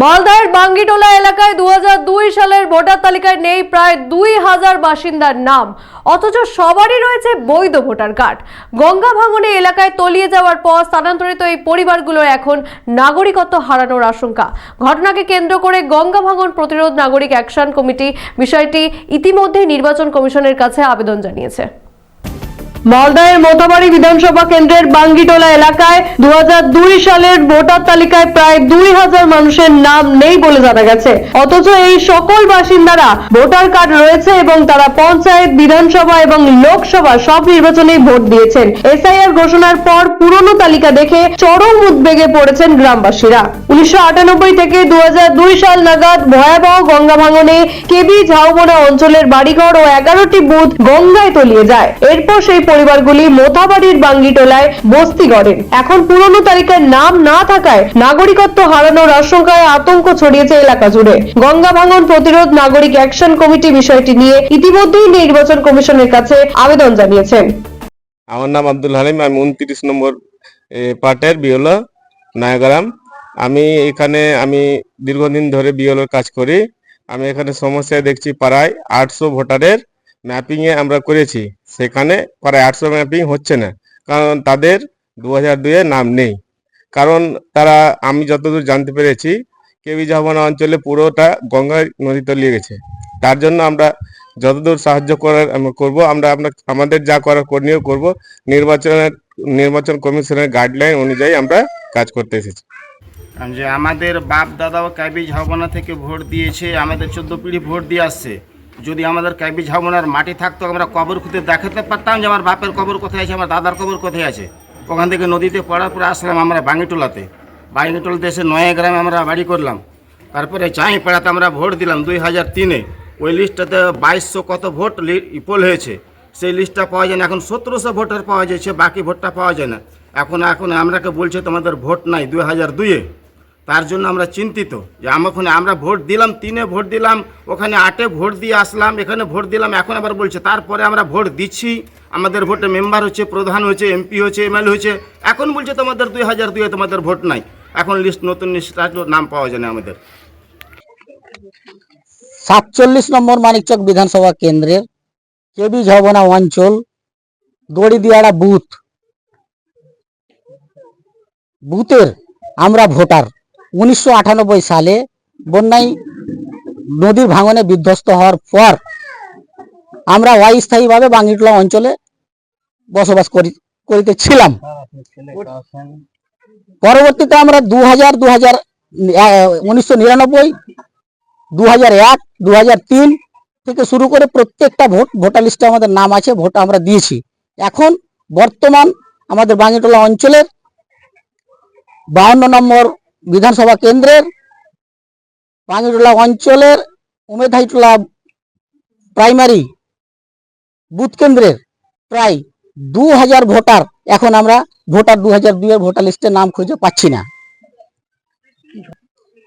মালদার বাঙ্গিটোলা এলাকায় দু হাজার দুই সালের ভোটার তালিকায় নেই প্রায় দুই হাজার বাসিন্দার নাম। অথচ সবারই রয়েছে বৈধ ভোটার কার্ড। গঙ্গা ভাঙনে এলাকায় তলিয়ে যাওয়ার পর স্থানান্তরিত এই পরিবারগুলোর এখন নাগরিকত্ব হারানোর আশঙ্কা। ঘটনাকে কেন্দ্র করে গঙ্গা ভাঙন প্রতিরোধ নাগরিক অ্যাকশন কমিটি বিষয়টি ইতিমধ্যে নির্বাচন কমিশনের কাছে আবেদন জানিয়েছে। মালদায়ের মোথাবাড়ি বিধানসভা কেন্দ্রের বাঙ্গিটোলা এলাকায় দু হাজার দুই সালের ভোটার তালিকায় প্রায় দুই হাজার মানুষের নাম নেই বলে জানা গেছে। অথচ এই সকল বাসিন্দারা ভোটার কার্ড রয়েছে এবং তারা পঞ্চায়েত, বিধানসভা এবং লোকসভা সব নির্বাচনেই ভোট দিয়েছেন। এসআইআর ঘোষণার পর পুরনো তালিকা দেখে চরম উদ্বেগে পড়েছেন গ্রামবাসীরা। উনিশশো আটানব্বই থেকে দু হাজার দুই সাল নাগাদ ভয়াবহ গঙ্গা ভাঙনে কেবি ঝাউবনা অঞ্চলের বাড়িঘর ও এগারোটি বুথ গঙ্গায় তলিয়ে যায়। এরপর সেই পরিবারগুলি মোথাবাড়ির বাঙ্গিটোলায় বস্তি গড়েন এখন পুরনো তালিকায় নাম না থাকায় নাগরিকত্ব হারানোর আশঙ্কায় আতঙ্ক ছড়িয়েছে এলাকা জুড়ে। গঙ্গা ভাঙন প্রতিরোধ নাগরিক অ্যাকশন কমিটি বিষয়টি নিয়ে ইতিমধ্যেই নির্বাচন কমিশনের কাছে আবেদন জানিয়েছেন। আমার নাম আব্দুল হালিম, আমি উনত্রিশ নম্বর পার্টের বিওলো নয়াগ্রাম। আমি এখানে, আমি দীর্ঘদিন ধরে বিওলোর কাজ করি। আমি এখানে সমস্যায় দেখছি প্রায় আটশো ভোটারের ম্যাপিংয়ে আমরা করেছি, সেখানে প্রায় আটশো ম্যাপিং হচ্ছে না। কারণ তাদের দু হাজার দুয়ে নাম নেই। কারণ তারা, আমি যতদূর জানতে পেরেছি কেবি জাহাবনা অঞ্চলে পুরোটা গঙ্গা নদী তলিয়ে গেছে। তার জন্য আমরা যতদূর সাহায্য করার আমরা করব, আমরা আপনার, আমাদের যা করার করণীয় করব, নির্বাচনের, নির্বাচন কমিশনের গাইডলাইন অনুযায়ী আমরা কাজ করতে এসেছি। যে আমাদের বাপ দাদাও ক্যাবিজ ঝাবনা থেকে ভোট দিয়েছে, আমাদের চোদ্দ পিঢ়ি ভোট দিয়ে আসছে। যদি আমাদের ক্যাবিজ ঝামনার মাটি থাকতো, আমরা কবর খুঁজে দেখাতে পারতাম যে আমার বাপের কবর কোথায় আছে, আমার দাদার কবর কোথায় আছে। ওখান থেকে নদীতে পড়ার পরে আসলাম আমরা বাঙিটোলাতে। বাঙ্গিটোলাতে এসে নয়া গ্রামে আমরা বাড়ি করলাম। তারপরে চাই পাড়াতে আমরা ভোট দিলাম দুই হাজার তিনে। ওই লিস্টটাতে বাইশশো কত ভোট পোল হয়েছে। সেই লিস্টটা পাওয়া যায় না, এখন সতেরোশো ভোটার পাওয়া যাচ্ছে, বাকি ভোটটা পাওয়া যায় না। এখন এখন আমরাকে বলছে তোমাদের ভোট নাই দুই হাজার দুইয়ে। তার জন্য আমরা চিন্তিত যে আমাখন আমরা ভোট দিলাম, তিনে ভোট দিলাম, ওখানে আটে ভোট দিয়ে আসলাম, এখানে ভোট দিলাম, এখন আবার বলছে, তারপরে আমরা ভোট দিচ্ছি। আমাদের ভোটে মেম্বার হচ্ছে, প্রধান হচ্ছে, এমপি হচ্ছে, এমএলএ হচ্ছে। এখন বলছে তোমাদের দুই হাজার দুইয়ে তোমাদের ভোট নাই। এখন লিস্ট নতুন লিস্ট আসলো, নাম পাওয়া যায় না আমাদের। সাতচল্লিশ নম্বর মানিকচক বিধানসভা কেন্দ্রের কেবি ঝবনা অঞ্চল দড়িদিয়াড়া বুথ। বুথের আমরা ভোটার। উনিশশো আটানব্বই সালে বন্যায় নদীর ভাঙনে বিধ্বস্ত হওয়ার পর আমরা অস্থায়ীভাবে বাঙ্গিটলা অঞ্চলে বসবাস করি, করিতেছিলাম। পরবর্তীতে আমরা দু হাজার দু হাজার উনিশশো নিরানব্বই দু হাজার এক দু হাজার তিন থেকে শুরু করে প্রত্যেকটা ভোট, ভোটার লিস্টে আমাদের নাম আছে, ভোট আমরা দিয়েছি। এখন বর্তমান আমাদের বাঙ্গিটোলা অঞ্চলের বাহান্ন নম্বর বিধানসভা কেন্দ্রের বাঙ্গিটোলা অঞ্চলের উমেধাইটোলা প্রাইমারি বুথ কেন্দ্রের প্রায় দু হাজার ভোটার, এখন আমরা ভোটার দু হাজার দুইয়ের ভোটার লিস্টে নাম খুঁজে পাচ্ছি না।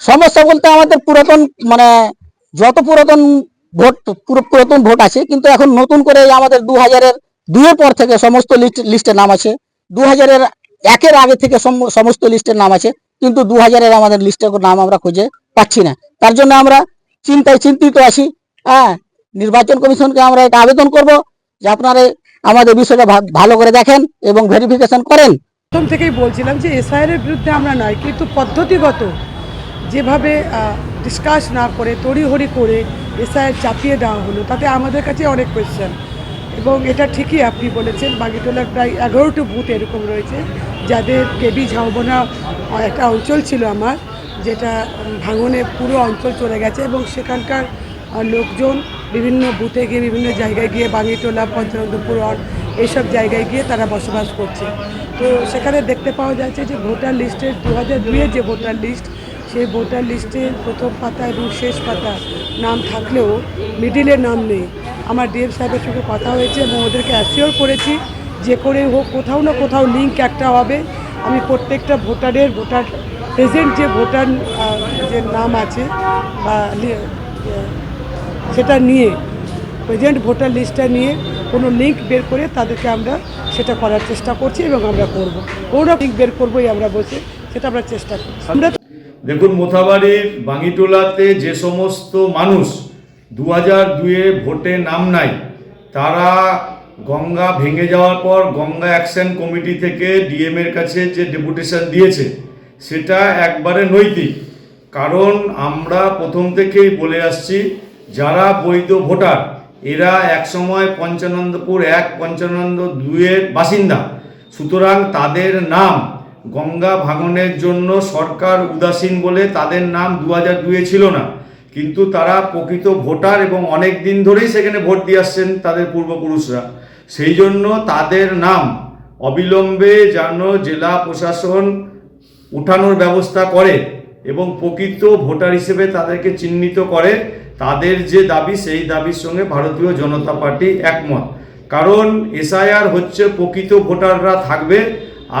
সমস্যা বলতে আমাদের পুরাতন মানে যত পুরাতন ভোট, পুরো পুরাতন ভোট আছে, কিন্তু এখন নতুন করে আমাদের দু হাজারের দুইয়ের পর থেকে সমস্ত লিস্ট, লিস্টের নাম আছে। দু হাজারের একের আগে থেকে সম- সমস্ত লিস্টের নাম আছে। কিন্তু দু হাজারের আমাদের লিস্টের নাম আমরা খুঁজে পাচ্ছি না। তার জন্য আমরা চিন্তায় চিন্তিত আছি। হ্যাঁ নির্বাচন কমিশনকে আমরা এটা আবেদন করব যে আপনারা আমাদের বিষয়টা ভালো করে দেখেন এবং ভেরিফিকেশন করেন। প্রথম থেকেই বলছিলাম যে এসআইআরের বিরুদ্ধে আমরা নয়, কিন্তু পদ্ধতিগত যেভাবে ডিসকাস না করে তড়িহড়ি করে এসআইআর চাপিয়ে দেওয়া হলো, তাতে আমাদের কাছে অনেক কোয়েশ্চেন এবং এটা ঠিকই আপনি বলেছেন বাগিটোলার প্রায় এগারোটি বুথ এরকম রয়েছে। যাদের কেবি ঝাউবনা একটা অঞ্চল ছিল আমার, যেটা ভাঙনে পুরো অঞ্চল চলে গেছে এবং সেখানকার লোকজন বিভিন্ন বুথে গিয়ে বিভিন্ন জায়গায় গিয়ে বাঙিটোলা, পঞ্চানন্দপুর এইসব জায়গায় গিয়ে তারা বসবাস করছে। তো সেখানে দেখতে পাওয়া যাচ্ছে যে ভোটার লিস্টের দু হাজার দুইয়ের যে ভোটার লিস্ট, সেই ভোটার লিস্টের প্রথম পাতা এবং শেষ পাতা নাম থাকলেও মিডিলের নাম নেই। আমার ডিএম সাহেবের সঙ্গে কথা হয়েছে এবং ওদেরকে অ্যাসিওর করেছি যে করে হোক, কোথাও না কোথাও লিঙ্ক একটা হবে। আমি প্রত্যেকটা ভোটারের, ভোটার প্রেজেন্ট যে ভোটার যে নাম আছে, বা সেটা নিয়ে প্রেজেন্ট ভোটার লিস্টটা নিয়ে কোনো লিঙ্ক বের করে তাদেরকে আমরা সেটা করার চেষ্টা করছি এবং আমরা করব। কোনো লিঙ্ক বের করবোই আমরা বসে সেটা আমরা চেষ্টা করছি। আমরা দেখুন মোথাবাড়ির বাঙ্গিটোলাতে যে সমস্ত মানুষ দু হাজার ভোটে নাম নাই, তারা গঙ্গা ভেঙে যাওয়ার পর গঙ্গা অ্যাকশন কমিটি থেকে ডিএম এর কাছে যে ডেপুটেশন দিয়েছে, সেটা একবারে নৈতিক। কারণ আমরা প্রথম থেকেই বলে আসছি, যারা বৈধ ভোটার, এরা একসময় পঞ্চানন্দপুর এক পঞ্চানন্দ দুয়ের বাসিন্দা। সুতরাং তাদের নাম গঙ্গা ভাঙনের জন্য সরকার উদাসীন বলে তাদের নাম দু হাজার দুয়ে ছিল না। কিন্তু তারা প্রকৃত ভোটার এবং অনেক দিন ধরেই সেখানে ভোট দিয়ে আসছেন তাদের পূর্বপুরুষরা। সেই জন্য তাদের নাম অবিলম্বে যেন জেলা প্রশাসন উঠানোর ব্যবস্থা করে এবং প্রকৃত ভোটার হিসেবে তাদেরকে চিহ্নিত করে, তাদের যে দাবি, সেই দাবির সঙ্গে ভারতীয় জনতা পার্টি একমত। কারণ এসআইআর হচ্ছে প্রকৃত ভোটাররা থাকবে,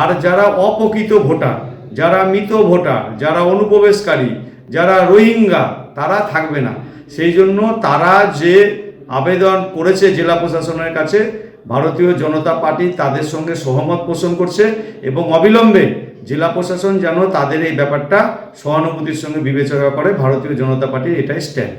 আর যারা অপ্রকৃত ভোটার, যারা মৃত ভোটার, যারা অনুপ্রবেশকারী, যারা রোহিঙ্গা তারা থাকবে না। সেই জন্য তারা যে আবেদন করেছে জেলা প্রশাসনের কাছে, ভারতীয় জনতা পার্টি তাদের সঙ্গে সহমত পোষণ করছে এবং অবিলম্বে জেলা প্রশাসন যেন তাদের এই ব্যাপারটা সহানুভূতির সঙ্গে বিবেচনা করে ভারতীয় জনতা পার্টির এটাই স্ট্যান্ড